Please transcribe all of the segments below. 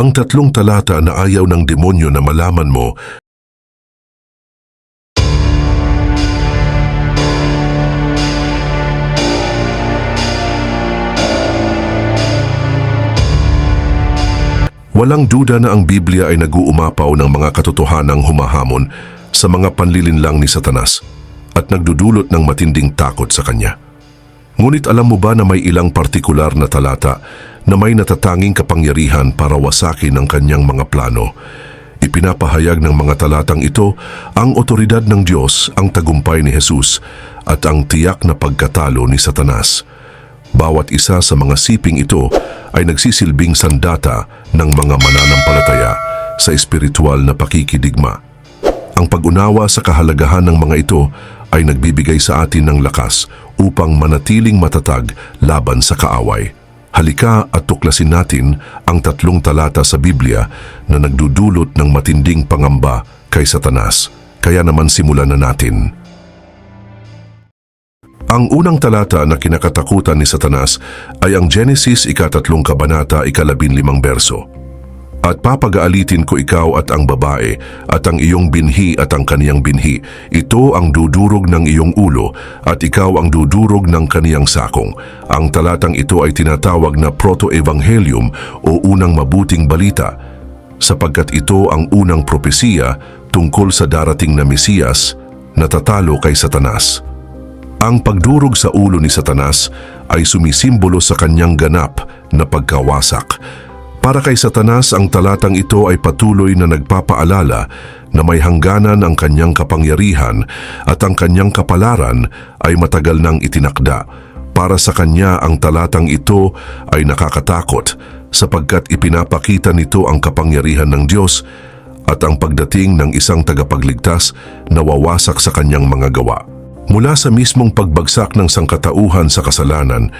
Ang tatlong talata na ayaw ng demonyo na malaman mo Walang duda na ang Biblia ay nag-uumapaw ng mga katotohanang humahamon sa mga panlilinlang ni Satanas at nagdudulot ng matinding takot sa kanya. Ngunit alam mo ba na may ilang partikular na talata na may natatanging kapangyarihan para wasakin ang kanyang mga plano? Ipinapahayag ng mga talatang ito ang otoridad ng Diyos, ang tagumpay ni Jesus at ang tiyak na pagkatalo ni Satanas. Bawat isa sa mga siping ito ay nagsisilbing sandata ng mga mananampalataya sa espiritual na pakikidigma. Ang pag-unawa sa kahalagahan ng mga ito ay nagbibigay sa atin ng lakas upang manatiling matatag laban sa kaaway. Halika at tuklasin natin ang tatlong talata sa Biblia na nagdudulot ng matinding pangamba kay Satanas. Kaya naman simulan na natin. Ang unang talata na kinakatakutan ni Satanas ay ang Genesis ikatatlong kabanata ikalabinlimang berso. At papagaalitin ko ikaw at ang babae at ang iyong binhi at ang kaniyang binhi. Ito ang dudurog ng iyong ulo at ikaw ang dudurog ng kaniyang sakong. Ang talatang ito ay tinatawag na proto-evangelium o unang mabuting balita sapagkat ito ang unang propesiya tungkol sa darating na Mesiyas na tatalo kay Satanas. Ang pagdurog sa ulo ni Satanas ay sumisimbolo sa kanyang ganap na pagkawasak. Para kay Satanas, ang talatang ito ay patuloy na nagpapaalala na may hangganan ang kanyang kapangyarihan at ang kanyang kapalaran ay matagal nang itinakda. Para sa kanya, ang talatang ito ay nakakatakot sapagkat ipinapakita nito ang kapangyarihan ng Diyos at ang pagdating ng isang tagapagligtas na wawasak sa kanyang mga gawa. Mula sa mismong pagbagsak ng sangkatauhan sa kasalanan,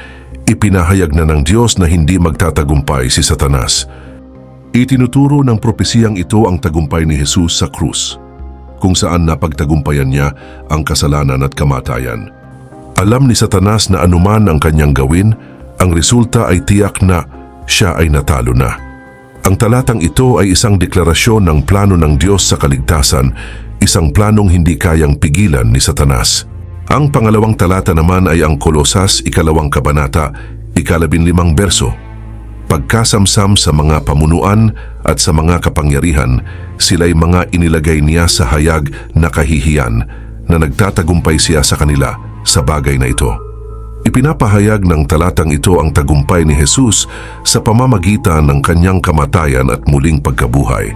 ipinahayag na ng Diyos na hindi magtatagumpay si Satanas. Itinuturo ng propesiyang ito ang tagumpay ni Jesus sa krus, kung saan napagtagumpayan niya ang kasalanan at kamatayan. Alam ni Satanas na anuman ang kanyang gawin, ang resulta ay tiyak na siya ay natalo na. Ang talatang ito ay isang deklarasyon ng plano ng Diyos sa kaligtasan, isang planong hindi kayang pigilan ni Satanas. Ang pangalawang talata naman ay ang Kolosas ikalawang kabanata, ikalabinlimang berso. Pagkasamsam sa mga pamunuan at sa mga kapangyarihan, sila'y mga inilagay niya sa hayag na kahihiyan na nagtatagumpay siya sa kanila sa bagay na ito. Ipinapahayag ng talatang ito ang tagumpay ni Jesus sa pamamagitan ng kanyang kamatayan at muling pagkabuhay.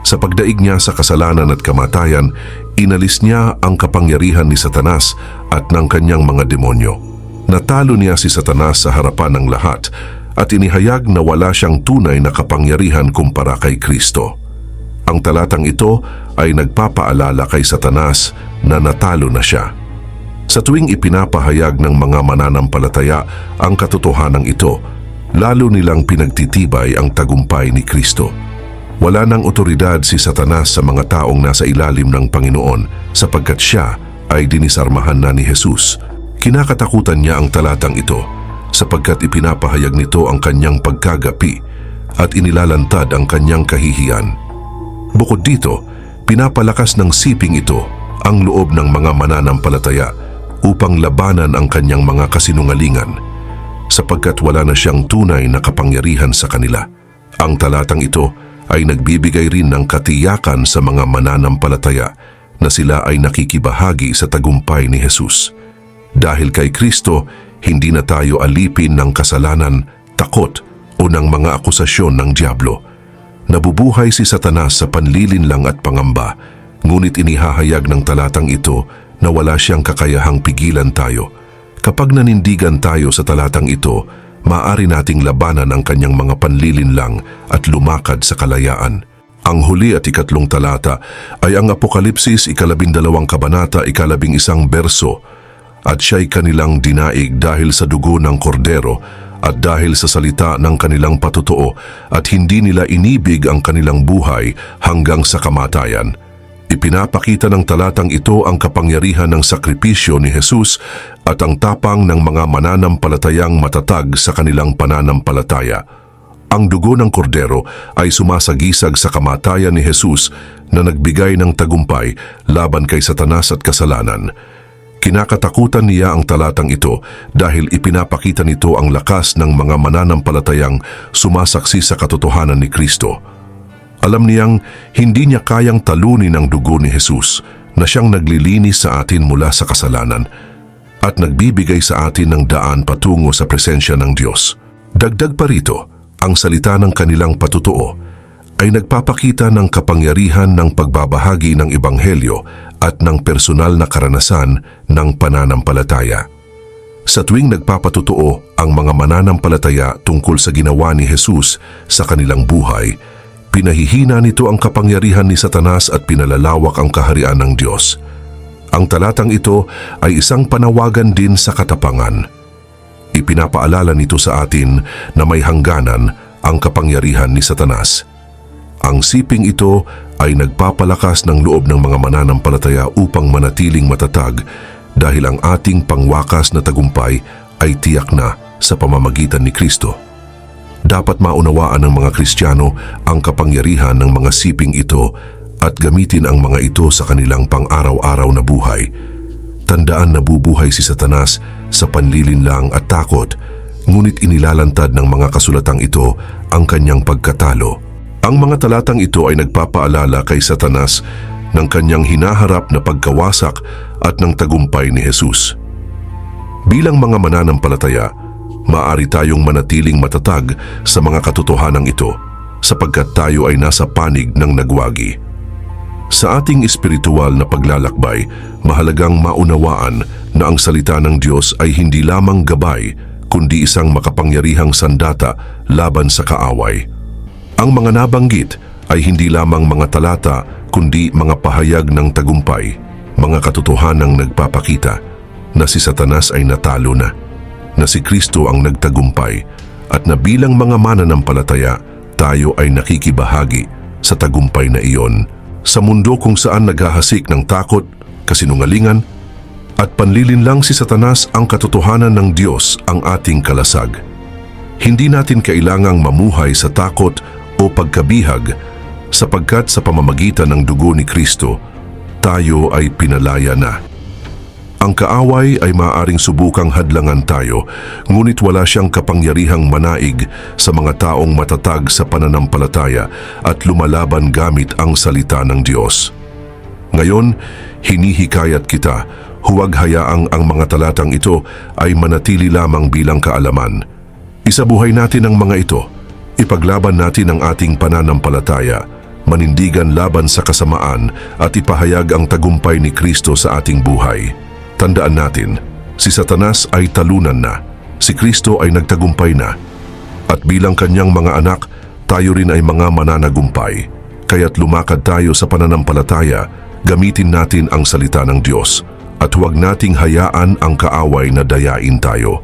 Sa pagdaig niya sa kasalanan at kamatayan, inalis niya ang kapangyarihan ni Satanas at ng kanyang mga demonyo. Natalo niya si Satanas sa harapan ng lahat at inihayag na wala siyang tunay na kapangyarihan kumpara kay Kristo. Ang talatang ito ay nagpapaalala kay Satanas na natalo na siya. Sa tuwing ipinapahayag ng mga mananampalataya ang katotohanan ito, lalo nilang pinagtitibay ang tagumpay ni Kristo. Wala nang otoridad si Satanas sa mga taong nasa ilalim ng Panginoon sapagkat siya ay dinisarmahan na ni Jesus. Kinakatakutan niya ang talatang ito sapagkat ipinapahayag nito ang kanyang pagkagapi at inilalantad ang kanyang kahihiyan. Bukod dito, pinapalakas ng siping ito ang loob ng mga mananampalataya upang labanan ang kanyang mga kasinungalingan sapagkat wala na siyang tunay na kapangyarihan sa kanila. Ang talatang ito ay nagbibigay rin ng katiyakan sa mga mananampalataya na sila ay nakikibahagi sa tagumpay ni Jesus. Dahil kay Kristo, hindi na tayo alipin ng kasalanan, takot o ng mga akusasyon ng Diablo. Nabubuhay si Satanas sa panlilinlang at pangamba, ngunit inihahayag ng talatang ito na wala siyang kakayahang pigilan tayo. Kapag nanindigan tayo sa talatang ito, maaari nating labanan ang kanyang mga panlilinlang at lumakad sa kalayaan. Ang huli at ikatlong talata ay ang Apokalipsis ikalabindalawang kabanata ikalabing isang berso at siya'y kanilang dinaig dahil sa dugo ng kordero at dahil sa salita ng kanilang patutuo at hindi nila inibig ang kanilang buhay hanggang sa kamatayan. Ipinapakita ng talatang ito ang kapangyarihan ng sakripisyo ni Jesus at ang tapang ng mga mananampalatayang matatag sa kanilang pananampalataya. Ang dugo ng kordero ay sumasagisag sa kamatayan ni Jesus na nagbigay ng tagumpay laban kay Satanas at kasalanan. Kinakatakutan niya ang talatang ito dahil ipinapakita nito ang lakas ng mga mananampalatayang sumasaksi sa katotohanan ni Kristo. Alam niyang hindi niya kayang talunin ang dugo ni Jesus na siyang naglilinis sa atin mula sa kasalanan at nagbibigay sa atin ng daan patungo sa presensya ng Diyos. Dagdag pa rito, ang salita ng kanilang patutuo ay nagpapakita ng kapangyarihan ng pagbabahagi ng Ebanghelyo at ng personal na karanasan ng pananampalataya. Sa tuwing nagpapatutuo ang mga mananampalataya tungkol sa ginawa ni Jesus sa kanilang buhay, pinahihina nito ang kapangyarihan ni Satanas at pinalalawak ang kaharian ng Diyos. Ang talatang ito ay isang panawagan din sa katapangan. Ipinapaalala nito sa atin na may hangganan ang kapangyarihan ni Satanas. Ang siping ito ay nagpapalakas ng loob ng mga mananampalataya upang manatiling matatag dahil ang ating pangwakas na tagumpay ay tiyak na sa pamamagitan ni Kristo. Dapat maunawaan ng mga Kristiyano ang kapangyarihan ng mga siping ito at gamitin ang mga ito sa kanilang pang-araw-araw na buhay. Tandaan na bubuhay si Satanas sa panlilinlang at takot, ngunit inilalantad ng mga kasulatang ito ang kanyang pagkatalo. Ang mga talatang ito ay nagpapaalala kay Satanas ng kanyang hinaharap na pagkawasak at ng tagumpay ni Jesus. Bilang mga mananampalataya, maaari tayong manatiling matatag sa mga katotohanan ito sapagkat tayo ay nasa panig ng nagwagi. Sa ating espiritual na paglalakbay, mahalagang maunawaan na ang salita ng Diyos ay hindi lamang gabay kundi isang makapangyarihang sandata laban sa kaaway. Ang mga nabanggit ay hindi lamang mga talata kundi mga pahayag ng tagumpay, mga katotohanang nagpapakita na si Satanas ay natalo na, na si Kristo ang nagtagumpay at na bilang mga mananampalataya tayo ay nakikibahagi sa tagumpay na iyon sa mundo kung saan naghahasik ng takot, kasinungalingan at panlilinlang si Satanas ang katotohanan ng Diyos ang ating kalasag. Hindi natin kailangang mamuhay sa takot o pagkabihag sapagkat sa pamamagitan ng dugo ni Kristo, tayo ay pinalaya na. Ang kaaway ay maaaring subukang hadlangan tayo, ngunit wala siyang kapangyarihang manaig sa mga taong matatag sa pananampalataya at lumalaban gamit ang salita ng Diyos. Ngayon, hinihikayat kita, huwag hayaang ang mga talatang ito ay manatili lamang bilang kaalaman. Isabuhay natin ang mga ito, ipaglaban natin ang ating pananampalataya, manindigan laban sa kasamaan at ipahayag ang tagumpay ni Kristo sa ating buhay. Tandaan natin, si Satanas ay talunan na, si Kristo ay nagtagumpay na. At bilang kanyang mga anak, tayo rin ay mga mananagumpay. Kaya't lumakad tayo sa pananampalataya, gamitin natin ang salita ng Diyos at huwag nating hayaan ang kaaway na dayain tayo.